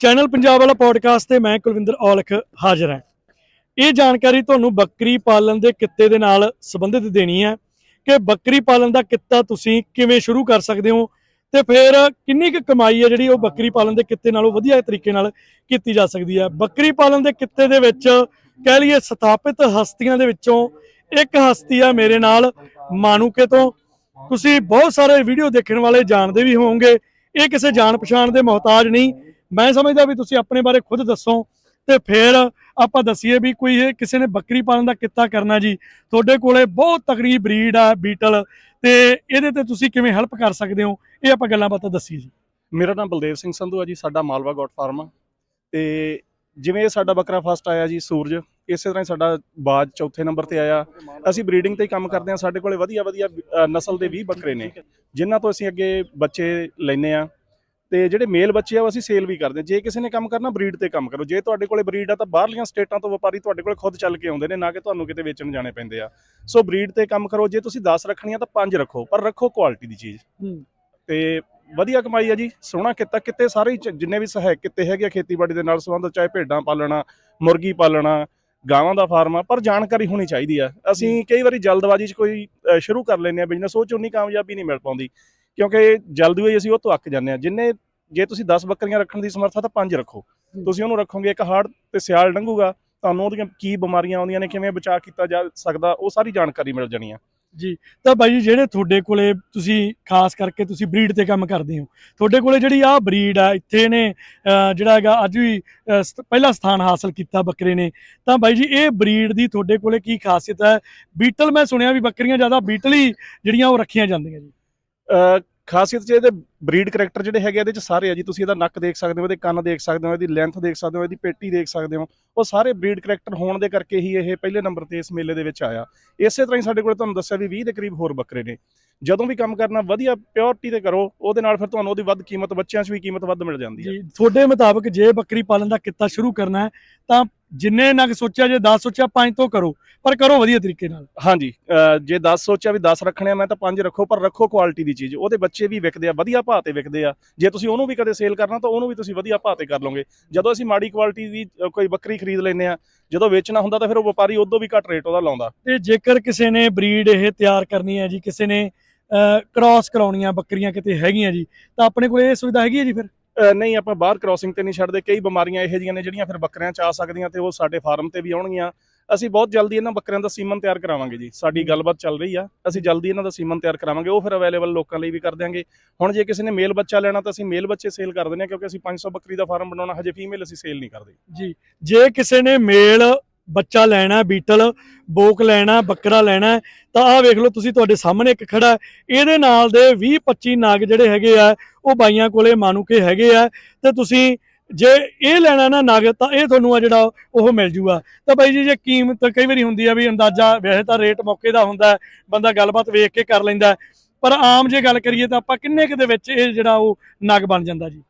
Channel Punjab ਵਾਲਾ podcast ਤੇ ਮੈਂ ਕੁਲਵਿੰਦਰ ਔਲਖ ਹਾਜ਼ਰ ਹਾਂ। ਇਹ ਜਾਣਕਾਰੀ ਤੁਹਾਨੂੰ ਬੱਕਰੀ ਪਾਲਣ ਦੇ ਕਿੱਤੇ ਦੇ ਨਾਲ ਸੰਬੰਧਿਤ ਦੇਣੀ ਹੈ ਕਿ ਬੱਕਰੀ ਪਾਲਣ ਦਾ ਕਿੱਤਾ ਤੁਸੀਂ ਕਿਵੇਂ ਸ਼ੁਰੂ ਕਰ ਸਕਦੇ ਹੋ ਤੇ ਫਿਰ ਕਿੰਨੀ ਕੁ ਕਮਾਈ ਹੈ ਜਿਹੜੀ ਉਹ ਬੱਕਰੀ ਪਾਲਣ ਦੇ ਕਿੱਤੇ ਨਾਲੋਂ ਵਧੀਆ ਤਰੀਕੇ ਨਾਲ ਕੀਤੀ ਜਾ ਸਕਦੀ ਹੈ। ਬੱਕਰੀ ਪਾਲਣ ਦੇ ਕਿੱਤੇ ਦੇ ਵਿੱਚ ਕਹਿ ਲਈਏ ਸਥਾਪਿਤ ਹਸਤੀਆਂ ਦੇ ਵਿੱਚੋਂ ਇੱਕ ਹਸਤੀ ਆ ਮੇਰੇ ਨਾਲ ਮਾਨੂਕੇ ਤੋਂ। ਤੁਸੀਂ ਬਹੁਤ ਸਾਰੇ ਵੀਡੀਓ ਦੇਖਣ ਵਾਲੇ ਜਾਣਦੇ ਵੀ ਹੋਵੋਗੇ। ਇਹ ਕਿਸੇ ਜਾਣ ਪਛਾਣ ਦੇ ਮੁਹਤਾਜ ਨਹੀਂ। ਮੈਂ ਸਮਝਦਾ ਵੀ ਤੁਸੀਂ ਆਪਣੇ ਬਾਰੇ ਖੁਦ ਦੱਸੋ ਤੇ ਫਿਰ ਆਪਾਂ ਦਸੀਏ ਵੀ ਕੋਈ ਇਹ ਕਿਸੇ ਨੇ ਬੱਕਰੀ ਪਾਲਣ ਦਾ ਕਿੱਤਾ ਕਰਨਾ ਜੀ। ਤੁਹਾਡੇ ਕੋਲੇ ਬਹੁਤ ਤਕੜੀ ਬਰੀਡ ਆ, ਬੀਟਲ ਤੇ ਇਹਦੇ ਤੇ ਤੁਸੀਂ ਕਿਵੇਂ ਹੈਲਪ ਕਰ ਸਕਦੇ ਹੋ? ਇਹ ਆਪਾਂ ਗੱਲਾਂ ਬਾਤਾਂ ਦੱਸੀਏ ਜੀ। ਮੇਰਾ ਨਾਮ ਬਲਦੇਵ ਸਿੰਘ ਸੰਧੂ ਆ ਜੀ, ਸਾਡਾ ਮਾਲਵਾ ਗੋਟ ਫਾਰਮ ਆ। ਤੇ ਜਿਵੇਂ ਇਹ ਸਾਡਾ ਬੱਕਰਾ ਫਸਟ ਆਇਆ ਜੀ, ਸੂਰਜ, ਇਸੇ ਤਰ੍ਹਾਂ ਹੀ ਸਾਡਾ ਬਾਜ ਚੌਥੇ ਨੰਬਰ ਤੇ ਆਇਆ। ਅਸੀਂ ਬਰੀਡਿੰਗ ਤੇ ਹੀ ਕੰਮ ਕਰਦੇ ਆ, ਸਾਡੇ ਕੋਲੇ ਵਧੀਆ ਵਧੀਆ ਨਸਲ ਦੇ 20 ਬੱਕਰੇ ਨੇ। ਜਿਨ੍ਹਾਂ ਤੋਂ ਅਸੀਂ ਅੱਗੇ ਬੱਚੇ ਲੈਨੇ ਆ ਤੇ ਜਿਹੜੇ ਮੇਲ ਬੱਚੇ ਆ ਉਹ ਅਸੀਂ ਸੇਲ ਵੀ ਕਰਦੇ ਆ ਜੇ ਕਿਸੇ ਨੇ ਕੰਮ ਕਰਨਾ ਬਰੀਡ ਤੇ ਕੰਮ ਕਰੋ। ਜੇ ਤੁਹਾਡੇ ਕੋਲੇ ਬਰੀਡ ਆ ਤਾਂ ਬਾਹਰਲੀਆਂ ਸਟੇਟਾਂ ਤੋਂ ਵਪਾਰੀ ਤੁਹਾਡੇ ਕੋਲੇ ਖੁਦ ਚੱਲ ਕੇ ਆਉਂਦੇ ਨੇ ਨਾ ਕਿ ਤੁਹਾਨੂੰ ਕਿਤੇ ਵੇਚਣ ਜਾਣੇ ਪੈਂਦੇ ਆ। ਸੋ ਬਰੀਡ ਤੇ ਕੰਮ ਕਰੋ। ਜੇ ਤੁਸੀਂ 10 ਰੱਖਣੀਆਂ ਤਾਂ 5 ਰੱਖੋ ਪਰ ਰੱਖੋ ਕੁਆਲਿਟੀ ਦੀ ਚੀਜ਼। ਤੇ ਵਧੀਆ ਕਮਾਈ ਆ ਜੀ ਸੋਹਣਾ ਕਿੱਤਾ। ਕਿਤੇ ਸਾਰੇ ਜਿੰਨੇ ਵੀ ਸਹਾਇਕ ਕਿੱਤੇ ਹੈਗੇ ਆ ਖੇਤੀਬਾੜੀ ਦੇ ਨਾਲ ਸੰਬੰਧ ਚਾਹੇ ਭੇਡਾਂ ਪਾਲਣਾ ਮੁਰਗੀ ਪਾਲਣਾ ਗਾਵਾਂ ਦਾ ਫਾਰਮ ਆ ਪਰ ਜਾਣਕਾਰੀ ਹੋਣੀ ਚਾਹੀਦੀ ਆ। ਅਸੀਂ ਕਈ ਵਾਰੀ ਜਲਦਬਾਜ਼ੀ 'ਚ ਕੋਈ ਸ਼ੁਰੂ ਕਰ ਲੈਂਦੇ ਆ ਬਿਜ਼ਨਸ ਉਹ 'ਚ ਉਨੀ ਕਾਮਯਾਬੀ ਨਹੀਂ ਮਿਲ ਪਾਉਂਦੀ। ਕਿਉਂਕਿ ਜਲਦੀ ਹੋਈ ਅਸੀਂ ਉਹ ਤੋਂ ਅੱਕ ਜਾਂਦੇ ਆ। ਜਿੰਨੇ ਜੇ ਤੁਸੀਂ 10 ਬੱਕਰੀਆਂ ਰੱਖਣ ਦੀ ਸਮਰੱਥਾ ਤਾਂ 5 ਰੱਖੋ। ਤੁਸੀਂ ਉਹਨੂੰ ਰੱਖੋਗੇ ਇੱਕ ਹਾੜ ਤੇ ਸਿਆਲ ਲੰਘੂਗਾ ਤੁਹਾਨੂੰ ਉਹਦੀਆਂ ਕੀ ਬਿਮਾਰੀਆਂ ਆਉਂਦੀਆਂ ਨੇ ਕਿਵੇਂ ਬਚਾਅ ਕੀਤਾ ਜਾ ਸਕਦਾ ਉਹ ਸਾਰੀ ਜਾਣਕਾਰੀ ਮਿਲ ਜਾਣੀ ਆ। ਜੀ ਤਾਂ ਬਾਈ ਜੀ ਜਿਹੜੇ ਤੁਹਾਡੇ ਕੋਲੇ ਤੁਸੀਂ ਖਾਸ ਕਰਕੇ ਤੁਸੀਂ ਬਰੀਡ ਤੇ ਕੰਮ ਕਰਦੇ ਹੋ ਤੁਹਾਡੇ ਕੋਲੇ ਜਿਹੜੀ ਆ ਬਰੀਡ ਆ ਇੱਥੇ ਨੇ ਜਿਹੜਾ ਹੈਗਾ ਅੱਜ ਵੀ ਪਹਿਲਾ ਸਥਾਨ ਹਾਸਲ ਕੀਤਾ ਬੱਕਰੇ ਨੇ। ਤਾਂ ਬਾਈ ਜੀ ਇਹ ਬਰੀਡ ਦੀ ਤੁਹਾਡੇ ਕੋਲੇ ਕੀ ਖਾਸੀਅਤ ਹੈ? ਬੀਟਲ ਮੈਂ ਸੁਣਿਆ ਵੀ ਬੱਕਰੀਆਂ ਜ਼ਿਆਦਾ ਬੀਟਲ ਹੀ ਜਿਹੜੀਆਂ ਉਹ ਰੱਖੀਆਂ ਜਾਂਦੀਆਂ ਜੀ। ਖਾਸੀਅਤ ਜੇ ਇਹਦੇ ਬਰੀਡ ਕਰੈਕਟਰ ਜਿਹੜੇ ਹੈਗੇ ਇਹਦੇ ਚ ਸਾਰੇ ਆ ਜੀ। ਤੁਸੀਂ ਇਹਦਾ ਨੱਕ ਦੇਖ ਸਕਦੇ ਹੋ ਇਹਦੇ ਕੰਨ ਦੇਖ ਸਕਦੇ ਹੋ ਇਹਦੀ ਲੈਂਥ ਦੇਖ ਸਕਦੇ ਹੋ ਇਹਦੀ ਪੇਟੀ ਦੇਖ ਸਕਦੇ ਹੋ। ਉਹ ਸਾਰੇ ਬਰੀਡ ਕਰੈਕਟਰ ਹੋਣ ਦੇ ਕਰਕੇ ਹੀ ਇਹ ਪਹਿਲੇ ਨੰਬਰ ਤੇ ਇਸ ਮੇਲੇ ਦੇ ਵਿੱਚ ਆਇਆ। ਇਸੇ ਤਰ੍ਹਾਂ ਹੀ ਸਾਡੇ ਕੋਲ ਤੁਹਾਨੂੰ ਦੱਸਿਆ ਵੀ 20 ਦੇ ਕਰੀਬ ਹੋਰ ਬੱਕਰੇ ਨੇ। ਜਦੋਂ ਵੀ ਕੰਮ ਕਰਨਾ ਵਧੀਆ ਪਿਓਰਿਟੀ ਤੇ ਕਰੋ ਉਹਦੇ ਨਾਲ ਫਿਰ ਤੁਹਾਨੂੰ ਉਹਦੀ ਵੱਧ ਕੀਮਤ ਬੱਚਿਆਂ 'ਚ ਵੀ ਕੀਮਤ ਵੱਧ ਮਿਲ ਜਾਂਦੀ ਹੈ ਜੀ ਤੁਹਾਡੇ ਮੁਤਾਬਕ ਜੇ ਬੱਕਰੀ ਪਾਲਣ ਦਾ ਕਿੱਤਾ ਸ਼ੁਰੂ ਕਰਨਾ ਹੈ ਤਾਂ ਜਿੰਨੇ ਨਗ ਸੋਚਿਆ ਜੇ 10 ਸੋਚਿਆ 5 ਤੋਂ ਕਰੋ ਪਰ ਕਰੋ ਵਧੀਆ ਤਰੀਕੇ ਨਾਲ। ਹਾਂਜੀ ਜੇ 10 ਸੋਚਿਆ ਵੀ 10 ਰੱਖਣੇ ਆ ਮੈਂ ਤਾਂ 5 ਰੱਖੋ ਪਰ ਰੱਖੋ ਕੁਆਲਿਟੀ ਦੀ ਚੀਜ਼। ਉਹਦੇ ਬੱਚੇ ਵੀ ਵਿਕਦੇ ਆ ਵਧੀਆ ਭਾਅ ਤੇ ਵਿਕਦੇ ਆ। ਜੇ ਤੁਸੀਂ ਉਹਨੂੰ ਵੀ ਕਦੇ ਸੇਲ ਕਰਨਾ ਤਾਂ ਉਹਨੂੰ ਵੀ ਤੁਸੀਂ ਵਧੀਆ ਭਾਅ ਤੇ ਕਰ ਲਓਗੇ। ਜਦੋਂ ਅਸੀਂ ਮਾੜੀ ਕੁਆਲਿਟੀ ਦੀ ਕੋਈ ਬੱਕਰੀ ਖਰੀਦ ਲੈਂਦੇ ਆ ਜਦੋਂ ਵੇਚਣਾ ਹੁੰਦਾ ਤਾਂ ਫਿਰ ਉਹ ਵਪਾਰੀ ਉਦੋਂ ਵੀ ਘੱਟ ਰੇਟ ਉਹਦਾ ਲਾਉਂਦਾ। ਤੇ ਜੇਕਰ ਕਿਸੇ ਨੇ ਬਰੀਡ ਇਹ ਤਿਆਰ ਕਰਨੀ ਹੈ ਜੀ ਕਿਸੇ ਨੇ ਕ੍ਰਾਸ ਕਰਾਉਣੀਆਂ ਬੱਕਰੀਆਂ ਕਿਤੇ ਹੈਗੀਆਂ ਜੀ ਤਾਂ ਆਪਣੇ ਕੋਲ ਇਹ ਸੁਵਿਧਾ ਹੈਗੀ ਹੈ ਜੀ ਫਿਰ? ਨਹੀਂ ਆਪਾਂ ਬਾਹਰ ਕ੍ਰਾਸਿੰਗ ਤੇ ਨਹੀਂ ਛੱਡਦੇ। ਕਈ ਬਿਮਾਰੀਆਂ ਇਹੋ ਜਿਹੀਆਂ ਨੇ ਜਿਹੜੀਆਂ ਫਿਰ ਬੱਕਰਿਆਂ 'ਚ ਆ ਸਕਦੀਆਂ ਤੇ ਉਹ ਸਾਡੇ ਫਾਰਮ ਤੇ ਵੀ ਆਉਣਗੀਆਂ। ਅਸੀਂ ਬਹੁਤ ਜਲਦੀ ਇਹਨਾਂ ਬੱਕਰਿਆਂ ਦਾ ਸੀਮਨ ਤਿਆਰ ਕਰਾਵਾਂਗੇ ਜੀ। ਸਾਡੀ ਗੱਲਬਾਤ ਚੱਲ ਰਹੀ ਆ। ਅਸੀਂ ਜਲਦੀ ਇਹਨਾਂ ਦਾ ਸੀਮਨ ਤਿਆਰ ਕਰਾਵਾਂਗੇ। ਉਹ ਫਿਰ ਅਵੇਲੇਬਲ ਲੋਕਾਂ ਲਈ ਵੀ ਕਰ ਦਿਆਂਗੇ। ਹੁਣ ਜੇ ਕਿਸੇ ਨੇ ਮੇਲ ਬੱਚਾ ਲੈਣਾ ਤਾਂ ਅਸੀਂ ਮੇਲ ਬੱਚੇ ਸੇਲ ਕਰ ਦਿੰਦੇ ਹਾਂ ਕਿਉਂਕਿ ਅਸੀਂ 500 ਬੱਕਰੀ ਦਾ ਫਾਰਮ ਬਣਾਉਣਾ ਹਜੇ ਫੀਮੇਲ ਅਸੀਂ ਸੇਲ ਨਹੀਂ ਕਰਦੇ। ਜੀ ਜੇ ਕਿਸੇ ਨੇ ਮੇਲ ਬੱਚਾ ਲੈਣਾ ਬੀਟਲ ਬੋਕ ਲੈਣਾ ਬੱਕਰਾ ਲੈਣਾ ਤਾਂ ਆਹ ਵੇਖ ਲਓ ਤੁਸੀਂ ਤੁਹਾਡੇ ਸਾਹਮਣੇ ਇੱਕ ਖੜਾ। ਇਹਦੇ ਨਾਲ ਦੇ 20 25 ਨਗ ਜਿਹੜੇ ਹੈਗੇ ਆ ਉਹ ਬਾਈਆਂ ਕੋਲੇ ਮਾਨੂਕੇ ਹੈਗੇ ਆ। ਤੇ ਤੁਸੀਂ ਜੇ ਇਹ ਲੈਣਾ ਨਾ ਨਗ ਤਾਂ ਇਹ ਤੁਹਾਨੂੰ ਆ ਜਿਹੜਾ ਉਹ ਮਿਲ ਜੂਗਾ। ਤਾਂ ਬਾਈ ਜੀ ਜੇ ਕੀਮਤ ਕਈ ਵਾਰੀ ਹੁੰਦੀ ਆ ਵੀ ਅੰਦਾਜ਼ਾ ਵੈਸੇ ਤਾਂ ਰੇਟ ਮੌਕੇ ਦਾ ਹੁੰਦਾ ਬੰਦਾ ਗੱਲਬਾਤ ਵੇਖ ਕੇ ਕਰ ਲੈਂਦਾ। ਪਰ ਆਮ ਜੇ ਗੱਲ ਕਰੀਏ ਤਾਂ ਆਪਾਂ ਕਿੰਨੇ ਕੁ ਦੇ ਵਿੱਚ ਇਹ ਜਿਹੜਾ ਉਹ ਨਗ ਬਣ ਜਾਂਦਾ ਜੀ?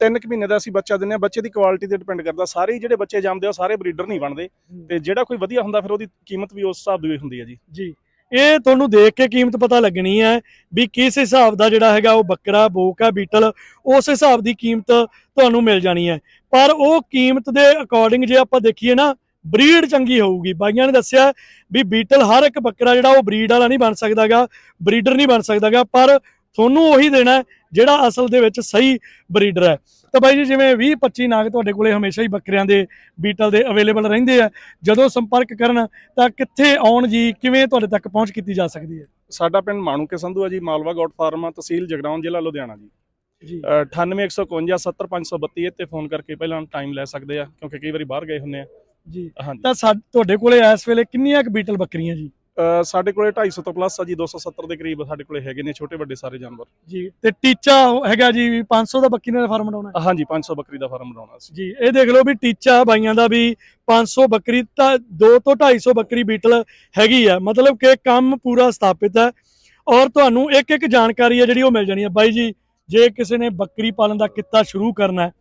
ਤਿੰਨ ਕੁ ਮਹੀਨੇ ਦਾ ਅਸੀਂ ਬੱਚਾ ਦਿੰਦੇ ਹਾਂ। ਬੱਚੇ ਦੀ ਕੁਆਲਿਟੀ ਤੇ ਡਿਪੈਂਡ ਕਰਦਾ। ਸਾਰੇ ਜਿਹੜੇ ਬੱਚੇ ਜੰਮਦੇ ਆ ਸਾਰੇ ਬਰੀਡਰ ਨਹੀਂ ਬਣਦੇ। ਤੇ ਜਿਹੜਾ ਕੋਈ ਵਧੀਆ ਹੁੰਦਾ ਫਿਰ ਉਹਦੀ ਕੀਮਤ ਵੀ ਉਸ ਹਿਸਾਬ ਦੀ ਹੁੰਦੀ ਹੈ ਜੀ। ਜੀ। ਇਹ ਤੁਹਾਨੂੰ ਦੇਖ ਕੇ ਕੀਮਤ ਪਤਾ ਲੱਗਣੀ ਹੈ ਵੀ ਕਿਸ ਹਿਸਾਬ ਦਾ ਜਿਹੜਾ ਹੈਗਾ ਉਹ ਬੱਕਰਾ, ਬੋਕ ਹੈ, ਬੀਟਲ, ਉਸ ਹਿਸਾਬ ਦੀ ਕੀਮਤ ਤੁਹਾਨੂੰ ਮਿਲ ਜਾਣੀ ਹੈ। ਪਰ ਉਹ ਕੀਮਤ ਦੇ ਅਕੋਰਡਿੰਗ ਜੇ ਆਪਾਂ ਦੇਖੀਏ ਨਾ, ਬਰੀਡ ਚੰਗੀ ਹੋਊਗੀ। ਬਾਈਆਂ ਨੇ ਦੱਸਿਆ ਵੀ ਬੀਟਲ ਹਰ ਇੱਕ ਬੱਕਰਾ ਜਿਹੜਾ ਉਹ ਬਰੀਡ ਵਾਲਾ ਨਹੀਂ ਬਣ ਸਕਦਾਗਾ, ਬਰੀਡਰ ਨਹੀਂ ਬਣ ਸਕਦਾਗਾ, ਪਰ ਤੁਹਾਨੂੰ ਉਹੀ ਦੇਣਾ ਜਿਹੜਾ ਅਸਲ ਦੇ ਵਿੱਚ ਸਹੀ ਬਰੀਡਰ ਹੈ। ਤਾਂ ਬਾਈ ਜੀ ਜਿਵੇਂ 20 25 ਨਾਗ ਤੁਹਾਡੇ ਕੋਲੇ ਹਮੇਸ਼ਾ ਹੀ ਬੱਕਰਿਆਂ ਦੇ ਬੀਟਲ ਦੇ ਅਵੇਲੇਬਲ ਰਹਿੰਦੇ ਆ ਜਦੋਂ ਸੰਪਰਕ ਕਰਨ ਤਾਂ ਕਿੱਥੇ ਆਉਣ ਜੀ ਕਿਵੇਂ ਤੁਹਾਡੇ ਤੱਕ ਪਹੁੰਚ ਕੀਤੀ ਜਾ ਸਕਦੀ ਹੈ? ਸਾਡਾ ਪਿੰਡ ਮਾਣੂਕੇ ਸੰਧੂ ਆ ਜੀ ਮਾਲਵਾ ਗੋਟ ਫਾਰਮ ਆ ਤਹਿਸੀਲ ਜਗਰਾਉਂ ਜ਼ਿਲ੍ਹਾ ਲੁਧਿਆਣਾ ਜੀ। ਜੀ। ਅ, 9815 70532 ਤੇ ਫੋਨ ਕਰਕੇ ਪਹਿਲਾਂ ਟਾਈਮ ਲੈ ਸਕਦੇ ਆ ਕਿਉਂਕਿ ਕਈ ਵਾਰੀ ਬਾਹਰ ਗਏ ਹੁੰਦੇ ਆ। ਜੀ। ਤਾਂ ਤੁਹਾਡੇ ਕੋਲੇ ਇਸ ਵੇਲੇ ਕਿੰਨੀਆਂ ਕੁ ਬੀਟਲ ਬੱਕਰੀਆਂ ਜੀ? ਸਾਡੇ ਕੋਲੇ 250 ਤੋਂ ਪਲੱਸ ਆ ਜੀ 270 ਦੇ ਕਰੀਬ ਸਾਡੇ ਕੋਲੇ ਹੈਗੇ ਨੇ ਛੋਟੇ ਵੱਡੇ ਸਾਰੇ ਜਾਨਵਰ। ਜੀ ਤੇ ਟੀਚਾ ਹੈਗਾ ਜੀ ਵੀ 500 ਦਾ ਬੱਕਰੀ ਦਾ ਫਾਰਮ ਬਣਾਉਣਾ ਹੈ। ਹਾਂਜੀ 500 ਬੱਕਰੀ ਦਾ ਫਾਰਮ ਬਣਾਉਣਾ ਸੀ ਜੀ ਇਹ ਦੇਖ ਲਓ ਵੀ ਟੀਚਾ ਬਾਈਆਂ ਦਾ ਵੀ 500 ਬੱਕਰੀ ਤਾਂ 2 ਤੋਂ 250 ਬੱਕਰੀ ਬੀਟਲ ਹੈਗੀ ਆ। ਮਤਲਬ ਕਿ ਕੰਮ ਪੂਰਾ ਸਥਾਪਿਤ ਹੈ ਔਰ ਤੁਹਾਨੂੰ ਇੱਕ ਇੱਕ ਜਾਣਕਾਰੀ ਹੈ ਜਿਹੜੀ ਉਹ ਮਿਲ ਜਾਣੀ ਹੈ। ਬਾਈ ਜੀ ਜੇ ਕਿਸੇ ਨੇ ਬੱਕਰੀ ਪਾਲਣ ਦਾ ਕਿੱਤਾ ਸ਼ੁਰੂ ਕਰਨਾ ਹੈ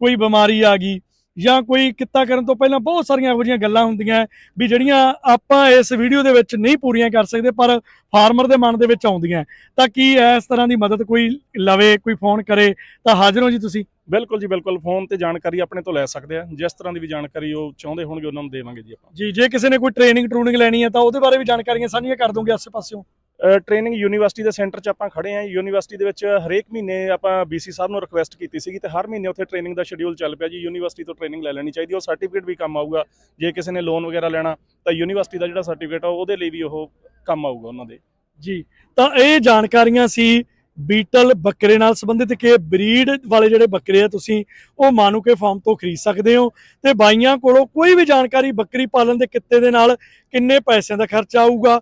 ਕੋਈ ਬਿਮਾਰੀ ਆ ਗਈ ਜਾਂ ਕੋਈ ਕਿੱਤਾ ਕਰਨ ਤੋਂ ਪਹਿਲਾਂ ਬਹੁਤ ਸਾਰੀਆਂ ਇਹੋ ਜਿਹੀਆਂ ਗੱਲਾਂ ਹੁੰਦੀਆਂ ਵੀ ਜਿਹੜੀਆਂ ਆਪਾਂ ਇਸ ਵੀਡੀਓ ਦੇ ਵਿੱਚ ਨਹੀਂ ਪੂਰੀਆਂ ਕਰ ਸਕਦੇ ਪਰ ਫਾਰਮਰ ਦੇ ਮਨ ਦੇ ਵਿੱਚ ਆਉਂਦੀਆਂ। ਤਾਂ ਕੀ ਇਸ ਤਰ੍ਹਾਂ ਦੀ ਮਦਦ ਕੋਈ ਲਵੇ ਕੋਈ ਫੋਨ ਕਰੇ ਤਾਂ ਹਾਜ਼ਰ ਹੋ ਜੀ ਤੁਸੀਂ? ਬਿਲਕੁਲ ਜੀ ਬਿਲਕੁਲ। ਫੋਨ ਤੇ ਜਾਣਕਾਰੀ ਆਪਣੇ ਤੋਂ ਲੈ ਸਕਦੇ ਆ ਜਿਸ ਤਰ੍ਹਾਂ ਦੀ ਵੀ ਜਾਣਕਾਰੀ ਉਹ ਚਾਹੁੰਦੇ ਹੋਣਗੇ ਉਹਨਾਂ ਨੂੰ ਦੇਵਾਂਗੇ ਜੀ ਆਪਾਂ। ਜੀ ਜੇ ਕਿਸੇ ਨੇ ਕੋਈ ਟ੍ਰੇਨਿੰਗ ਟਰੂਨਿੰਗ ਲੈਣੀ ਹੈ ਤਾਂ ਉਹਦੇ ਬਾਰੇ ਵੀ ਜਾਣਕਾਰੀਆਂ ਸਾਂਝੀਆਂ ਕਰ ਦੋਗੇ ਆਸੇ ਪਾਸਿਓਂ ਟ੍ਰੇਨਿੰਗ ਯੂਨੀਵਰਸਿਟੀ ਦੇ ਸੈਂਟਰ 'ਚ ਆਪਾਂ ਖੜੇ ਆ ਯੂਨੀਵਰਸਿਟੀ ਦੇ ਵਿੱਚ ਹਰੇਕ ਮਹੀਨੇ ਆਪਾਂ ਬੀਸੀ ਸਾਹਿਬ ਨੂੰ ਰਿਕੁਐਸਟ ਕੀਤੀ ਸੀਗੀ ਤੇ ਹਰ ਮਹੀਨੇ ਉੱਥੇ ਟ੍ਰੇਨਿੰਗ ਦਾ ਸ਼ਡਿਊਲ ਚੱਲ ਪਿਆ ਜੀ। ਯੂਨੀਵਰਸਿਟੀ ਤੋਂ ਟ੍ਰੇਨਿੰਗ ਲੈ ਲੈਣੀ ਚਾਹੀਦੀ ਉਹ ਸਰਟੀਫਿਕੇਟ ਵੀ ਕੰਮ ਆਊਗਾ। ਜੇ ਕਿਸੇ ਨੇ ਲੋਨ ਵਗੈਰਾ ਲੈਣਾ, ਤਾਂ ਯੂਨੀਵਰਸਿਟੀ ਦਾ ਜਿਹੜਾ ਸਰਟੀਫਿਕੇਟ ਆ ਉਹਦੇ ਲਈ ਵੀ ਉਹ ਕੰਮ ਆਊਗਾ ਉਹਨਾਂ ਦੇ। ਜੀ, ਤਾਂ ਇਹ ਜਾਣਕਾਰੀਆਂ ਸੀ ਬੀਟਲ ਬੱਕਰੇ ਨਾਲ ਸੰਬੰਧਿਤ ਕਿ ਬਰੀਡ ਵਾਲੇ ਜਿਹੜੇ ਬੱਕਰੇ ਆ ਤੁਸੀਂ, ਉਹ ਮਾਨੂਕੇ ਫਾਰਮ ਤੋਂ ਖਰੀਦ ਸਕਦੇ ਹੋ। ਤੇ ਬਾਈਆਂ ਕੋਲੋਂ ਕੋਈ ਵੀ ਜਾਣਕਾਰੀ ਬੱਕਰੀ ਪਾਲਣ ਦੇ ਕਿੱਤੇ ਦੇ ਨਾਲ ਕਿੰਨੇ ਪੈਸਿਆਂ ਦਾ ਖਰਚਾ ਆਊਗਾ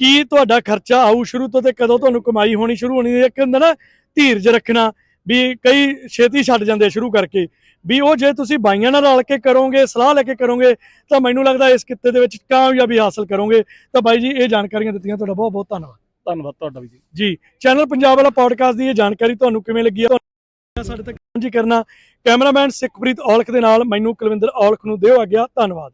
ਕੀ ਤੁਹਾਡਾ ਖਰਚਾ ਆਊ ਸ਼ੁਰੂ ਤੋਂ ਤੇ ਕਦੋਂ ਤੁਹਾਨੂੰ ਕਮਾਈ ਹੋਣੀ ਸ਼ੁਰੂ ਹੋਣੀ ਹੈ? ਇੱਕ ਹੁੰਦਾ ਨਾ ਧੀਰਜ ਰੱਖਣਾ ਵੀ ਕਈ ਛੇਤੀ ਛੱਡ ਜਾਂਦੇ ਸ਼ੁਰੂ ਕਰਕੇ। ਵੀ ਉਹ ਜੇ ਤੁਸੀਂ ਬਾਈਆਂ ਨਾਲ ਰਲ ਕੇ ਕਰੋਗੇ ਸਲਾਹ ਲੈ ਕੇ ਕਰੋਗੇ ਤਾਂ ਮੈਨੂੰ ਲੱਗਦਾ ਇਸ ਕਿੱਤੇ ਦੇ ਵਿੱਚ ਕਾਮਯਾਬੀ ਹਾਸਲ ਕਰੋਗੇ। ਤਾਂ ਬਾਈ ਜੀ ਇਹ ਜਾਣਕਾਰੀਆਂ ਦਿੱਤੀਆਂ ਤੁਹਾਡਾ ਬਹੁਤ ਬਹੁਤ ਧੰਨਵਾਦ। ਧੰਨਵਾਦ ਤੁਹਾਡਾ ਵੀ ਜੀ। ਜੀ ਚੈਨਲ ਪੰਜਾਬ ਵਾਲਾ ਪੋਡਕਾਸਟ ਦੀ ਇਹ ਜਾਣਕਾਰੀ ਤੁਹਾਨੂੰ ਕਿਵੇਂ ਲੱਗੀ ਹੈ? ਸਾਡੇ ਤੱਕ ਸਾਂਝੀ ਕਰਨਾ ਕੈਮਰਾਮੈਨ ਸਿੱਖਪ੍ਰੀਤ ਔਲਖ ਦੇ ਨਾਲ ਮੈਨੂੰ ਕੁਲਵਿੰਦਰ ਔਲਖ ਨੂੰ ਦਿਓ ਆ ਗਿਆ ਧੰਨਵਾਦ।